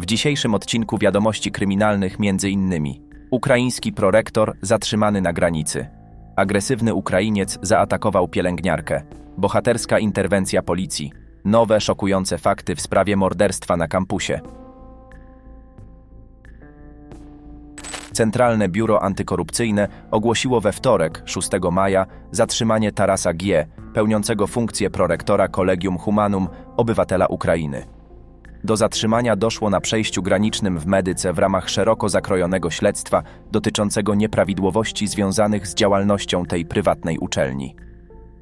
W dzisiejszym odcinku wiadomości kryminalnych między innymi ukraiński prorektor zatrzymany na granicy. Agresywny Ukrainiec zaatakował pielęgniarkę. Bohaterska interwencja policji. Nowe szokujące fakty w sprawie morderstwa na kampusie. Centralne Biuro Antykorupcyjne ogłosiło we wtorek, 6 maja, zatrzymanie Tarasa G., pełniącego funkcję prorektora Collegium Humanum, obywatela Ukrainy. Do zatrzymania doszło na przejściu granicznym w Medyce w ramach szeroko zakrojonego śledztwa dotyczącego nieprawidłowości związanych z działalnością tej prywatnej uczelni.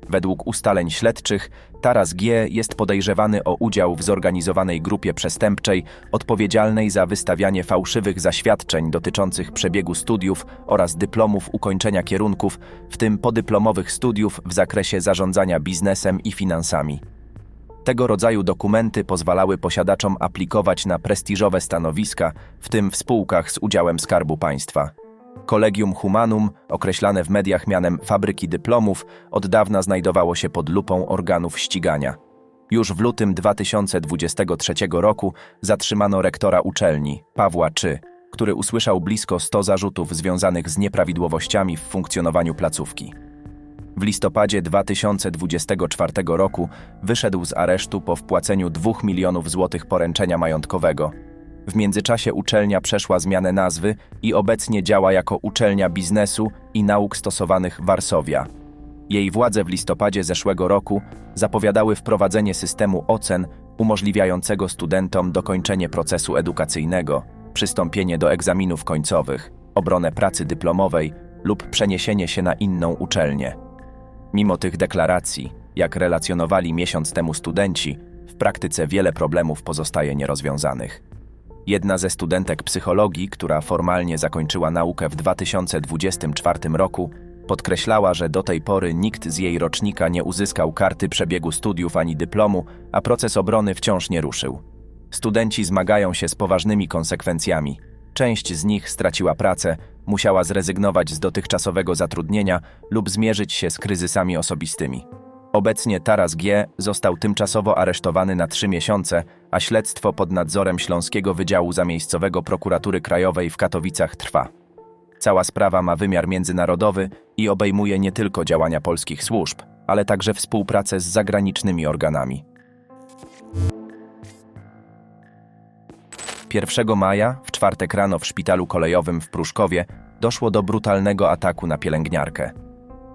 Według ustaleń śledczych, Taras G. jest podejrzewany o udział w zorganizowanej grupie przestępczej odpowiedzialnej za wystawianie fałszywych zaświadczeń dotyczących przebiegu studiów oraz dyplomów ukończenia kierunków, w tym podyplomowych studiów w zakresie zarządzania biznesem i finansami. Tego rodzaju dokumenty pozwalały posiadaczom aplikować na prestiżowe stanowiska, w tym w spółkach z udziałem Skarbu Państwa. Collegium Humanum, określane w mediach mianem fabryki dyplomów, od dawna znajdowało się pod lupą organów ścigania. Już w lutym 2023 roku zatrzymano rektora uczelni, Pawła Czy, który usłyszał blisko 100 zarzutów związanych z nieprawidłowościami w funkcjonowaniu placówki. W listopadzie 2024 roku wyszedł z aresztu po wpłaceniu 2 milionów złotych poręczenia majątkowego. W międzyczasie uczelnia przeszła zmianę nazwy i obecnie działa jako Uczelnia Biznesu i Nauk Stosowanych Warszawia. Jej władze w listopadzie zeszłego roku zapowiadały wprowadzenie systemu ocen umożliwiającego studentom dokończenie procesu edukacyjnego, przystąpienie do egzaminów końcowych, obronę pracy dyplomowej lub przeniesienie się na inną uczelnię. Mimo tych deklaracji, jak relacjonowali miesiąc temu studenci, w praktyce wiele problemów pozostaje nierozwiązanych. Jedna ze studentek psychologii, która formalnie zakończyła naukę w 2024 roku, podkreślała, że do tej pory nikt z jej rocznika nie uzyskał karty przebiegu studiów ani dyplomu, a proces obrony wciąż nie ruszył. Studenci zmagają się z poważnymi konsekwencjami. Część z nich straciła pracę, musiała zrezygnować z dotychczasowego zatrudnienia lub zmierzyć się z kryzysami osobistymi. Obecnie Taras G. został tymczasowo aresztowany na trzy miesiące, a śledztwo pod nadzorem Śląskiego Wydziału Zamiejscowego Prokuratury Krajowej w Katowicach trwa. Cała sprawa ma wymiar międzynarodowy i obejmuje nie tylko działania polskich służb, ale także współpracę z zagranicznymi organami. 1 maja, w czwartek rano w szpitalu kolejowym w Pruszkowie, doszło do brutalnego ataku na pielęgniarkę.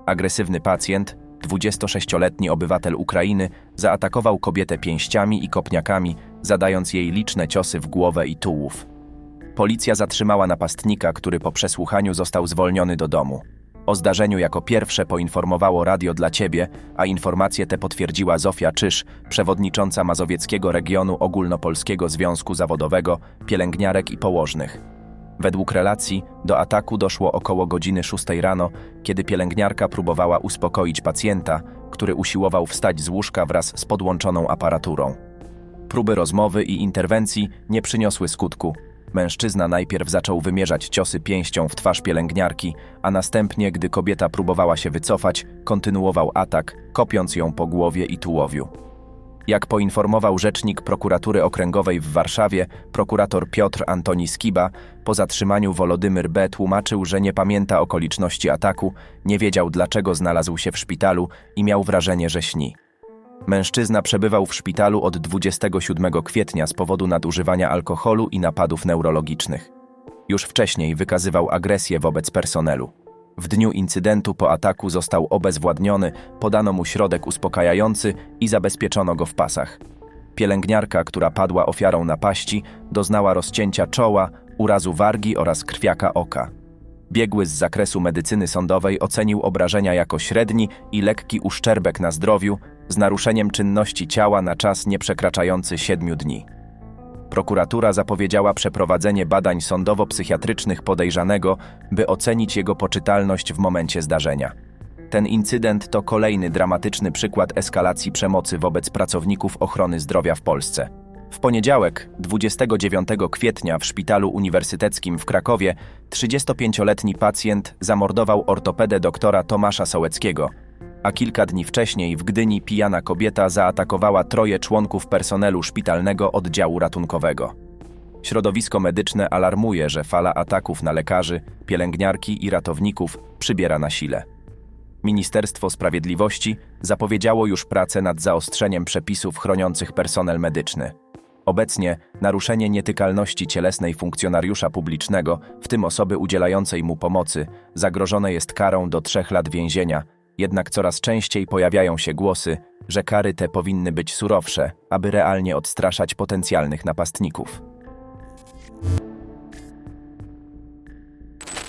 Agresywny pacjent, 26-letni obywatel Ukrainy, zaatakował kobietę pięściami i kopniakami, zadając jej liczne ciosy w głowę i tułów. Policja zatrzymała napastnika, który po przesłuchaniu został zwolniony do domu. O zdarzeniu jako pierwsze poinformowało Radio dla Ciebie, a informacje te potwierdziła Zofia Czyż, przewodnicząca Mazowieckiego Regionu Ogólnopolskiego Związku Zawodowego Pielęgniarek i Położnych. Według relacji do ataku doszło około godziny 6 rano, kiedy pielęgniarka próbowała uspokoić pacjenta, który usiłował wstać z łóżka wraz z podłączoną aparaturą. Próby rozmowy i interwencji nie przyniosły skutku. Mężczyzna najpierw zaczął wymierzać ciosy pięścią w twarz pielęgniarki, a następnie, gdy kobieta próbowała się wycofać, kontynuował atak, kopiąc ją po głowie i tułowiu. Jak poinformował rzecznik prokuratury okręgowej w Warszawie, prokurator Piotr Antoni Skiba, po zatrzymaniu Wolodymyr B. tłumaczył, że nie pamięta okoliczności ataku, nie wiedział dlaczego znalazł się w szpitalu i miał wrażenie, że śni. Mężczyzna przebywał w szpitalu od 27 kwietnia z powodu nadużywania alkoholu i napadów neurologicznych. Już wcześniej wykazywał agresję wobec personelu. W dniu incydentu po ataku został obezwładniony, podano mu środek uspokajający i zabezpieczono go w pasach. Pielęgniarka, która padła ofiarą napaści, doznała rozcięcia czoła, urazu wargi oraz krwiaka oka. Biegły z zakresu medycyny sądowej ocenił obrażenia jako średni i lekki uszczerbek na zdrowiu, z naruszeniem czynności ciała na czas nieprzekraczający 7 dni. Prokuratura zapowiedziała przeprowadzenie badań sądowo-psychiatrycznych podejrzanego, by ocenić jego poczytalność w momencie zdarzenia. Ten incydent to kolejny dramatyczny przykład eskalacji przemocy wobec pracowników ochrony zdrowia w Polsce. W poniedziałek, 29 kwietnia, w szpitalu uniwersyteckim w Krakowie 35-letni pacjent zamordował ortopedę doktora Tomasza Sołeckiego, a kilka dni wcześniej w Gdyni pijana kobieta zaatakowała troje członków personelu szpitalnego oddziału ratunkowego. Środowisko medyczne alarmuje, że fala ataków na lekarzy, pielęgniarki i ratowników przybiera na sile. Ministerstwo Sprawiedliwości zapowiedziało już pracę nad zaostrzeniem przepisów chroniących personel medyczny. Obecnie naruszenie nietykalności cielesnej funkcjonariusza publicznego, w tym osoby udzielającej mu pomocy, zagrożone jest karą do trzech lat więzienia, jednak coraz częściej pojawiają się głosy, że kary te powinny być surowsze, aby realnie odstraszać potencjalnych napastników.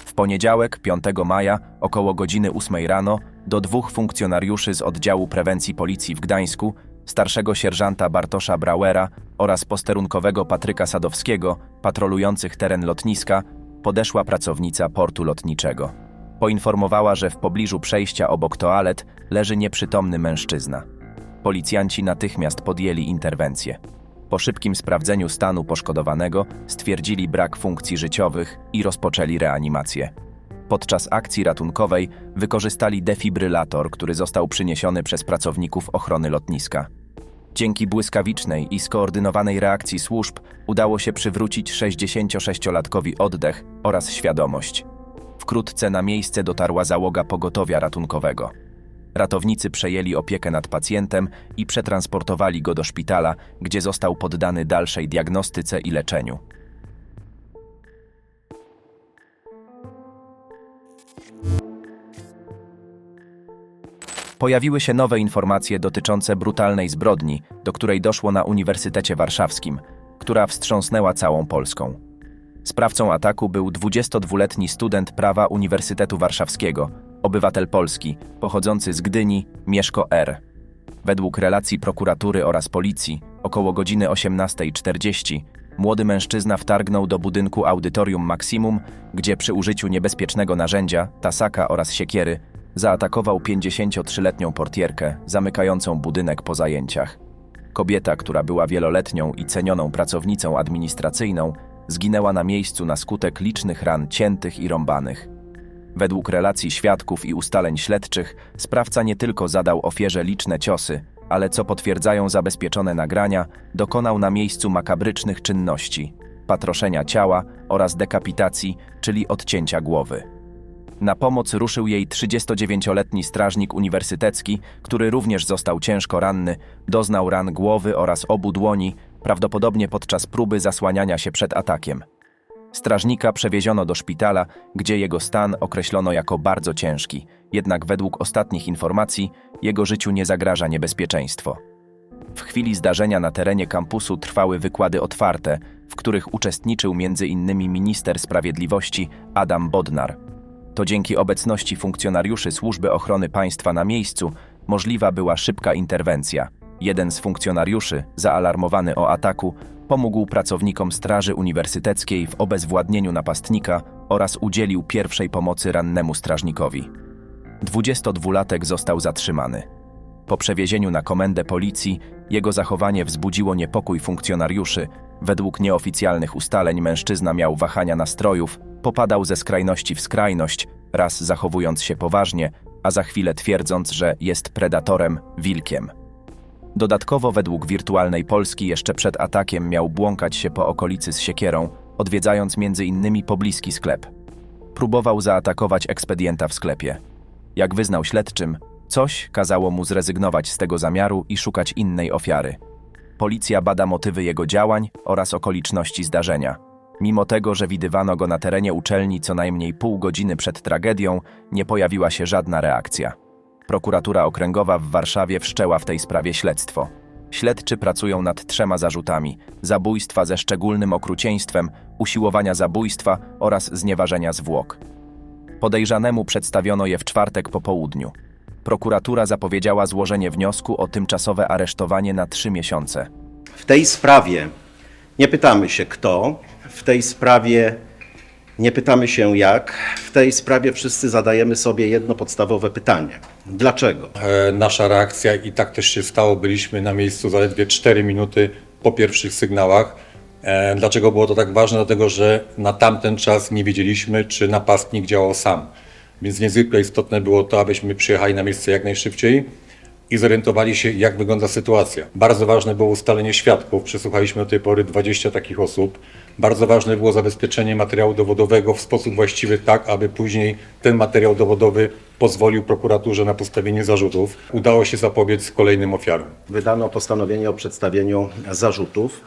W poniedziałek, 5 maja, około godziny 8 rano, do dwóch funkcjonariuszy z oddziału prewencji policji w Gdańsku, starszego sierżanta Bartosza Brauera oraz posterunkowego Patryka Sadowskiego, patrolujących teren lotniska, podeszła pracownica portu lotniczego. Poinformowała, że w pobliżu przejścia obok toalet leży nieprzytomny mężczyzna. Policjanci natychmiast podjęli interwencję. Po szybkim sprawdzeniu stanu poszkodowanego stwierdzili brak funkcji życiowych i rozpoczęli reanimację. Podczas akcji ratunkowej wykorzystali defibrylator, który został przyniesiony przez pracowników ochrony lotniska. Dzięki błyskawicznej i skoordynowanej reakcji służb udało się przywrócić 66-latkowi oddech oraz świadomość. Wkrótce na miejsce dotarła załoga pogotowia ratunkowego. Ratownicy przejęli opiekę nad pacjentem i przetransportowali go do szpitala, gdzie został poddany dalszej diagnostyce i leczeniu. Pojawiły się nowe informacje dotyczące brutalnej zbrodni, do której doszło na Uniwersytecie Warszawskim, która wstrząsnęła całą Polską. Sprawcą ataku był 22-letni student prawa Uniwersytetu Warszawskiego, obywatel Polski, pochodzący z Gdyni, Mieszko R. Według relacji prokuratury oraz policji, około godziny 18.40, młody mężczyzna wtargnął do budynku Audytorium Maximum, gdzie przy użyciu niebezpiecznego narzędzia, tasaka oraz siekiery, zaatakował 53-letnią portierkę zamykającą budynek po zajęciach. Kobieta, która była wieloletnią i cenioną pracownicą administracyjną, zginęła na miejscu na skutek licznych ran ciętych i rąbanych. Według relacji świadków i ustaleń śledczych, sprawca nie tylko zadał ofierze liczne ciosy, ale co potwierdzają zabezpieczone nagrania, dokonał na miejscu makabrycznych czynności patroszenia ciała oraz dekapitacji, czyli odcięcia głowy. Na pomoc ruszył jej 39-letni strażnik uniwersytecki, który również został ciężko ranny, doznał ran głowy oraz obu dłoni, prawdopodobnie podczas próby zasłaniania się przed atakiem. Strażnika przewieziono do szpitala, gdzie jego stan określono jako bardzo ciężki, jednak według ostatnich informacji jego życiu nie zagraża niebezpieczeństwo. W chwili zdarzenia na terenie kampusu trwały wykłady otwarte, w których uczestniczył m.in. minister sprawiedliwości Adam Bodnar. To dzięki obecności funkcjonariuszy Służby Ochrony Państwa na miejscu możliwa była szybka interwencja. Jeden z funkcjonariuszy, zaalarmowany o ataku, pomógł pracownikom Straży Uniwersyteckiej w obezwładnieniu napastnika oraz udzielił pierwszej pomocy rannemu strażnikowi. 22-latek został zatrzymany. Po przewiezieniu na komendę policji jego zachowanie wzbudziło niepokój funkcjonariuszy. Według nieoficjalnych ustaleń mężczyzna miał wahania nastrojów, popadał ze skrajności w skrajność, raz zachowując się poważnie, a za chwilę twierdząc, że jest predatorem, wilkiem. Dodatkowo według wirtualnej Polski jeszcze przed atakiem miał błąkać się po okolicy z siekierą, odwiedzając między innymi pobliski sklep. Próbował zaatakować ekspedienta w sklepie. Jak wyznał śledczym, coś kazało mu zrezygnować z tego zamiaru i szukać innej ofiary. Policja bada motywy jego działań oraz okoliczności zdarzenia. Mimo tego, że widywano go na terenie uczelni co najmniej pół godziny przed tragedią, nie pojawiła się żadna reakcja. Prokuratura Okręgowa w Warszawie wszczęła w tej sprawie śledztwo. Śledczy pracują nad trzema zarzutami: zabójstwa ze szczególnym okrucieństwem, usiłowania zabójstwa oraz znieważenia zwłok. Podejrzanemu przedstawiono je w czwartek po południu. Prokuratura zapowiedziała złożenie wniosku o tymczasowe aresztowanie na trzy miesiące. W tej sprawie nie pytamy się kto, w tej sprawie nie pytamy się jak, w tej sprawie wszyscy zadajemy sobie jedno podstawowe pytanie. Dlaczego? E, Nasza reakcja i tak też się stało. Byliśmy na miejscu zaledwie 4 minuty po pierwszych sygnałach. E, Dlaczego było to tak ważne? Dlatego, że na tamten czas nie wiedzieliśmy, czy napastnik działał sam. Więc niezwykle istotne było to, abyśmy przyjechali na miejsce jak najszybciej. I zorientowali się, jak wygląda sytuacja. Bardzo ważne było ustalenie świadków. Przesłuchaliśmy do tej pory 20 takich osób. Bardzo ważne było zabezpieczenie materiału dowodowego w sposób właściwy, tak aby później ten materiał dowodowy pozwolił prokuraturze na postawienie zarzutów. Udało się zapobiec kolejnym ofiarom. Wydano postanowienie o przedstawieniu zarzutów.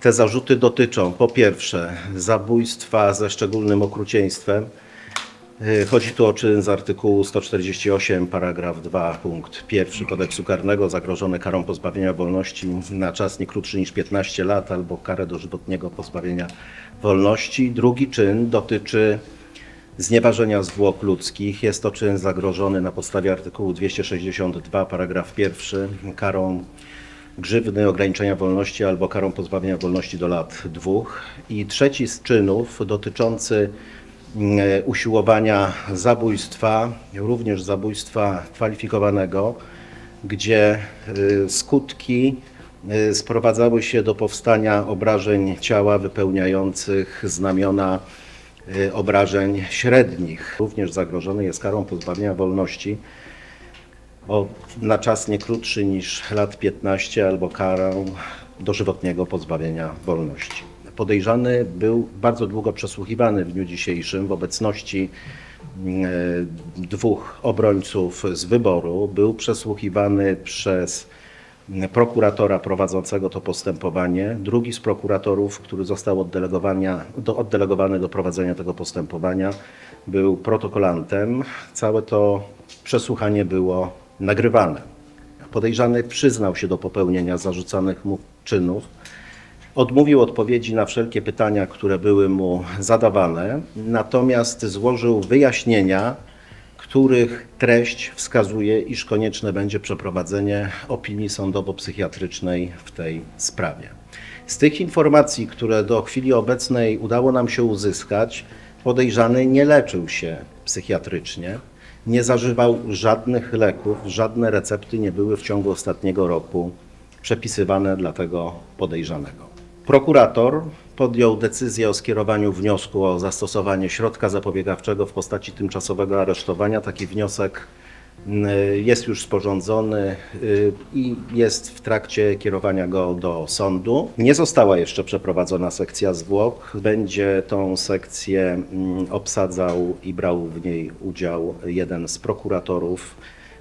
Te zarzuty dotyczą po pierwsze zabójstwa ze szczególnym okrucieństwem. Y, Chodzi tu o czyn z artykułu 148, paragraf 2, punkt 1 kodeksu karnego, zagrożony karą pozbawienia wolności na czas nie krótszy niż 15 lat albo karę dożywotniego pozbawienia wolności. Drugi czyn dotyczy znieważenia zwłok ludzkich. Jest to czyn zagrożony na podstawie artykułu 262, paragraf 1 karą grzywny, ograniczenia wolności albo karą pozbawienia wolności do lat dwóch. I trzeci z czynów dotyczący usiłowania zabójstwa, również zabójstwa kwalifikowanego, gdzie y, skutki y, sprowadzały się do powstania obrażeń ciała wypełniających znamiona obrażeń średnich. Również zagrożony jest karą pozbawienia wolności o, na czas nie krótszy niż lat 15 albo karą dożywotniego pozbawienia wolności. Podejrzany był bardzo długo przesłuchiwany w dniu dzisiejszym w obecności e, dwóch obrońców z wyboru. Był przesłuchiwany przez prokuratora prowadzącego to postępowanie. Drugi z prokuratorów, który został do, oddelegowany do prowadzenia tego postępowania, był protokolantem. Całe to przesłuchanie było nagrywane. Podejrzany przyznał się do popełnienia zarzucanych mu czynów. Odmówił odpowiedzi na wszelkie pytania, które były mu zadawane, natomiast złożył wyjaśnienia, których treść wskazuje, iż konieczne będzie przeprowadzenie opinii sądowo-psychiatrycznej w tej sprawie. Z tych informacji, które do chwili obecnej udało nam się uzyskać, podejrzany nie leczył się psychiatrycznie, nie zażywał żadnych leków, żadne recepty nie były w ciągu ostatniego roku przepisywane dla tego podejrzanego. Prokurator podjął decyzję o skierowaniu wniosku o zastosowanie środka zapobiegawczego w postaci tymczasowego aresztowania. Taki wniosek mm, jest już sporządzony y, i jest w trakcie kierowania go do sądu. Nie została jeszcze przeprowadzona sekcja zwłok. Będzie tą sekcję mm, obsadzał i brał w niej udział jeden z prokuratorów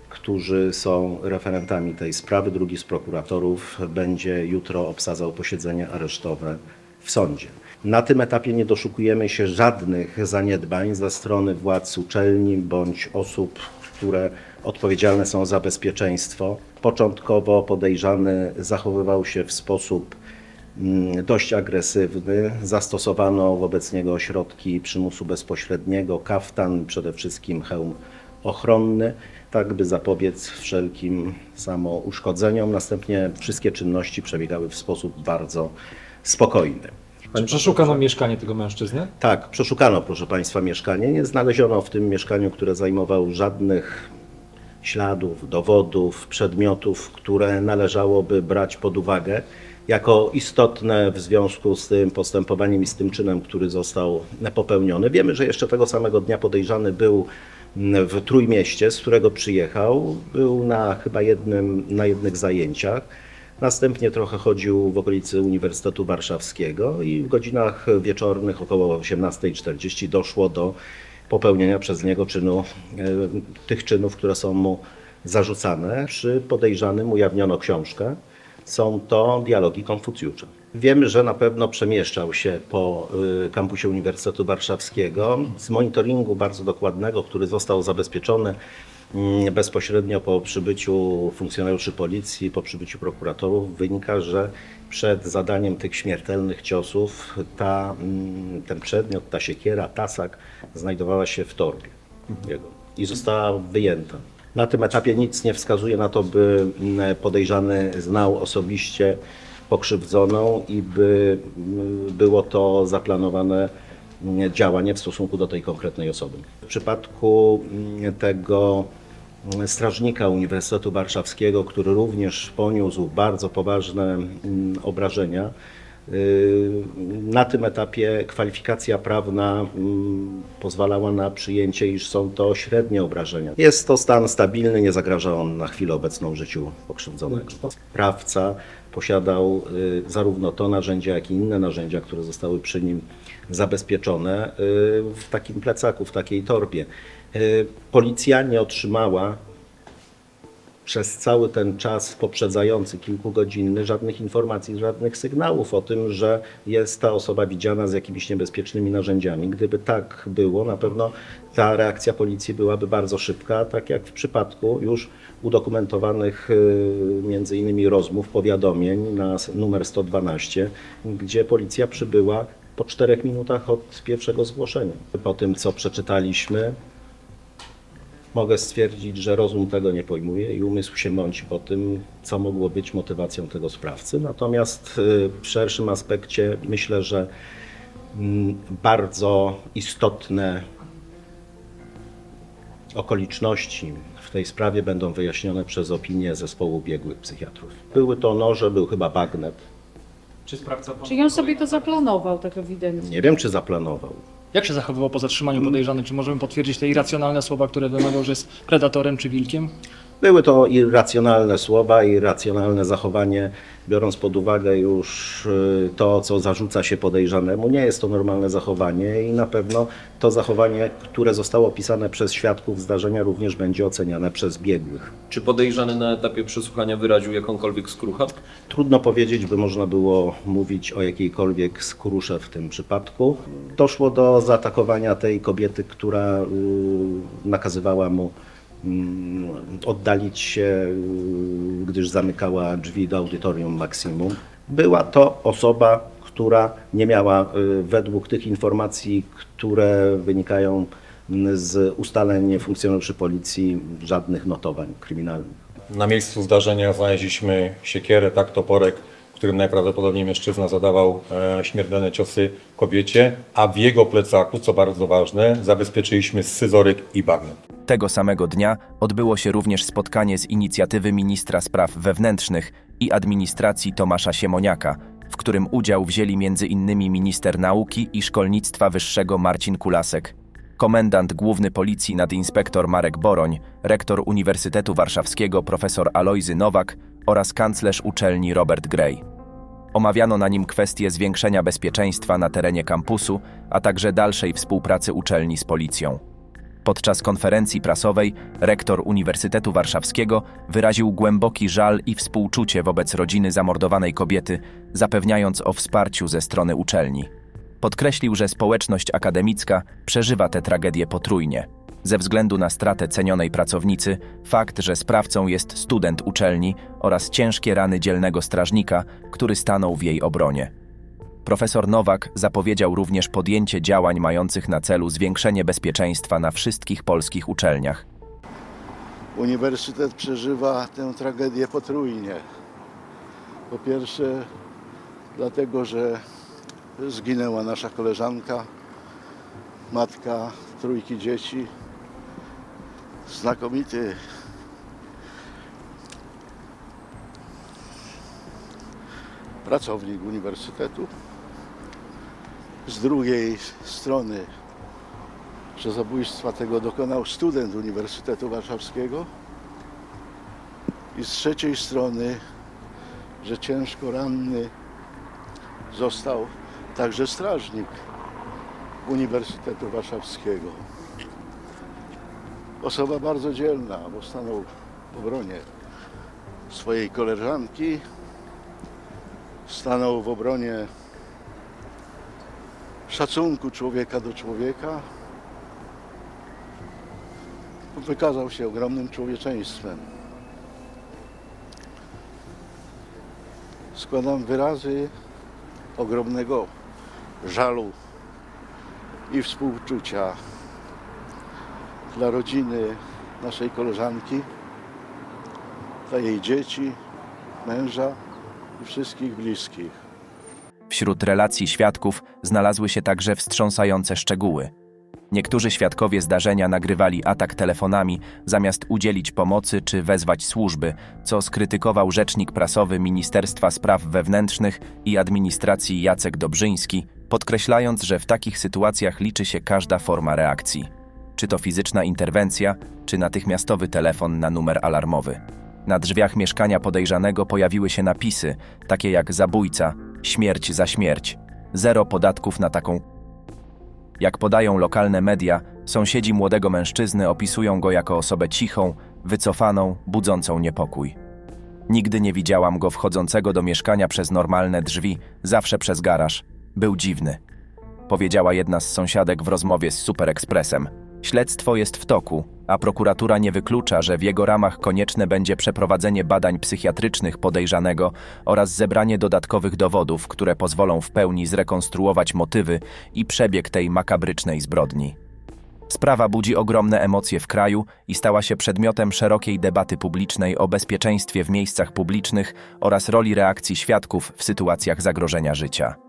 którzy są referentami tej sprawy. Drugi z prokuratorów będzie jutro obsadzał posiedzenie aresztowe w sądzie. Na tym etapie nie doszukujemy się żadnych zaniedbań ze strony władz uczelni bądź osób, które odpowiedzialne są za bezpieczeństwo. Początkowo podejrzany zachowywał się w sposób mm, dość agresywny. Zastosowano wobec niego środki przymusu bezpośredniego, kaftan, przede wszystkim hełm ochronny, tak by zapobiec wszelkim samouszkodzeniom. Następnie wszystkie czynności przebiegały w sposób bardzo spokojny. Czy przeszukano mieszkanie tego mężczyzny? Tak, przeszukano, proszę Państwa, mieszkanie. Nie znaleziono w tym mieszkaniu, które zajmował żadnych śladów, dowodów, przedmiotów, które należałoby brać pod uwagę jako istotne w związku z tym postępowaniem i z tym czynem, który został popełniony. Wiemy, że jeszcze tego samego dnia podejrzany był w Trójmieście, z którego przyjechał. Był na chyba jednym, na jednych zajęciach. Następnie trochę chodził w okolicy Uniwersytetu Warszawskiego i w godzinach wieczornych około 18.40 doszło do popełnienia przez niego czynu, e, tych czynów, które są mu zarzucane. Przy podejrzanym ujawniono książkę. Są to dialogi Konfucjusza. Wiemy, że na pewno przemieszczał się po y, kampusie Uniwersytetu Warszawskiego. Z monitoringu bardzo dokładnego, który został zabezpieczony mm, bezpośrednio po przybyciu funkcjonariuszy policji, po przybyciu prokuratorów, wynika, że przed zadaniem tych śmiertelnych ciosów ta, mm, ten przedmiot, ta siekiera, tasak znajdowała się w torbie jego i została wyjęta. Na tym etapie nic nie wskazuje na to, by mm, podejrzany znał osobiście pokrzywdzoną i by mm, było to zaplanowane mm, działanie w stosunku do tej konkretnej osoby. W przypadku mm, tego mm, strażnika Uniwersytetu Warszawskiego, który również poniósł bardzo poważne obrażenia, Y, Na tym etapie kwalifikacja prawna pozwalała na przyjęcie, iż są to średnie obrażenia. Jest to stan stabilny, nie zagraża on na chwilę obecną życiu pokrzywdzonego. Sprawca posiadał y, zarówno to narzędzie, jak i inne narzędzia, które zostały przy nim zabezpieczone y, w takim plecaku, w takiej torbie. Y, Policja nie otrzymała przez cały ten czas poprzedzający kilkugodzinny żadnych informacji, żadnych sygnałów o tym, że jest ta osoba widziana z jakimiś niebezpiecznymi narzędziami. Gdyby tak było, na pewno ta reakcja policji byłaby bardzo szybka, tak jak w przypadku już udokumentowanych y, między innymi rozmów, powiadomień na numer 112, gdzie policja przybyła po czterech minutach od pierwszego zgłoszenia. Po tym, co przeczytaliśmy, Mogę stwierdzić, że rozum tego nie pojmuje i umysł się mąci po tym, co mogło być motywacją tego sprawcy. Natomiast y, w szerszym aspekcie myślę, że mm, bardzo istotne okoliczności w tej sprawie będą wyjaśnione przez opinię zespołu biegłych psychiatrów. Były to noże, był chyba bagnet. Czy sprawca Czyli on sobie to zaplanował tak ewidentnie. Nie wiem, czy zaplanował. Jak się zachowywał po zatrzymaniu podejrzany? Czy możemy potwierdzić te irracjonalne słowa, które wymawiał, że jest predatorem czy wilkiem? Były to irracjonalne słowa, irracjonalne zachowanie, biorąc pod uwagę już y, to, co zarzuca się podejrzanemu. Nie jest to normalne zachowanie i na pewno to zachowanie, które zostało opisane przez świadków zdarzenia, również będzie oceniane przez biegłych. Czy podejrzany na etapie przesłuchania wyraził jakąkolwiek skruchę? Trudno powiedzieć, by można było mówić o jakiejkolwiek skrusze w tym przypadku. Doszło do zaatakowania tej kobiety, która y, nakazywała mu oddalić się, y, gdyż zamykała drzwi do audytorium Maksimum. Była to osoba, która nie miała y, według tych informacji, które wynikają mm, z ustaleń funkcjonariuszy policji, żadnych notowań kryminalnych. Na miejscu zdarzenia znaleźliśmy siekierę, tak toporek, którym najprawdopodobniej mężczyzna zadawał e, śmiertelne ciosy kobiecie, a w jego plecaku, co bardzo ważne, zabezpieczyliśmy scyzoryk i bagnet. Tego samego dnia odbyło się również spotkanie z inicjatywy ministra spraw wewnętrznych i administracji Tomasza Siemoniaka, w którym udział wzięli m.in. minister nauki i szkolnictwa wyższego Marcin Kulasek, komendant główny policji nadinspektor Marek Boroń, rektor Uniwersytetu Warszawskiego profesor Alojzy Nowak oraz kanclerz uczelni Robert Gray. Omawiano na nim kwestie zwiększenia bezpieczeństwa na terenie kampusu, a także dalszej współpracy uczelni z policją. Podczas konferencji prasowej rektor Uniwersytetu Warszawskiego wyraził głęboki żal i współczucie wobec rodziny zamordowanej kobiety, zapewniając o wsparciu ze strony uczelni. Podkreślił, że społeczność akademicka przeżywa tę tragedię potrójnie. Ze względu na stratę cenionej pracownicy, fakt, że sprawcą jest student uczelni oraz ciężkie rany dzielnego strażnika, który stanął w jej obronie. Profesor Nowak zapowiedział również podjęcie działań mających na celu zwiększenie bezpieczeństwa na wszystkich polskich uczelniach. Uniwersytet przeżywa tę tragedię potrójnie. Po pierwsze, dlatego, że zginęła nasza koleżanka, matka trójki dzieci, znakomity pracownik uniwersytetu. Z drugiej strony, że zabójstwa tego dokonał student Uniwersytetu Warszawskiego i z trzeciej strony, że ciężko ranny został także strażnik Uniwersytetu Warszawskiego. Osoba bardzo dzielna, bo stanął w obronie swojej koleżanki, stanął w obronie szacunku człowieka do człowieka. Wykazał się ogromnym człowieczeństwem. Składam wyrazy ogromnego żalu i współczucia dla rodziny naszej koleżanki, dla jej dzieci, męża i wszystkich bliskich. Wśród relacji świadków znalazły się także wstrząsające szczegóły. Niektórzy świadkowie zdarzenia nagrywali atak telefonami, zamiast udzielić pomocy czy wezwać służby, co skrytykował rzecznik prasowy Ministerstwa Spraw Wewnętrznych i Administracji Jacek Dobrzyński, podkreślając, że w takich sytuacjach liczy się każda forma reakcji. Czy to fizyczna interwencja, czy natychmiastowy telefon na numer alarmowy. Na drzwiach mieszkania podejrzanego pojawiły się napisy, takie jak zabójca, śmierć za śmierć, zero podatków na taką jak podają lokalne media, sąsiedzi młodego mężczyzny opisują go jako osobę cichą, wycofaną, budzącą niepokój. Nigdy nie widziałam go wchodzącego do mieszkania przez normalne drzwi, zawsze przez garaż. Był dziwny. Powiedziała jedna z sąsiadek w rozmowie z Super Expressem. Śledztwo jest w toku, a prokuratura nie wyklucza, że w jego ramach konieczne będzie przeprowadzenie badań psychiatrycznych podejrzanego oraz zebranie dodatkowych dowodów, które pozwolą w pełni zrekonstruować motywy i przebieg tej makabrycznej zbrodni. Sprawa budzi ogromne emocje w kraju i stała się przedmiotem szerokiej debaty publicznej o bezpieczeństwie w miejscach publicznych oraz roli reakcji świadków w sytuacjach zagrożenia życia.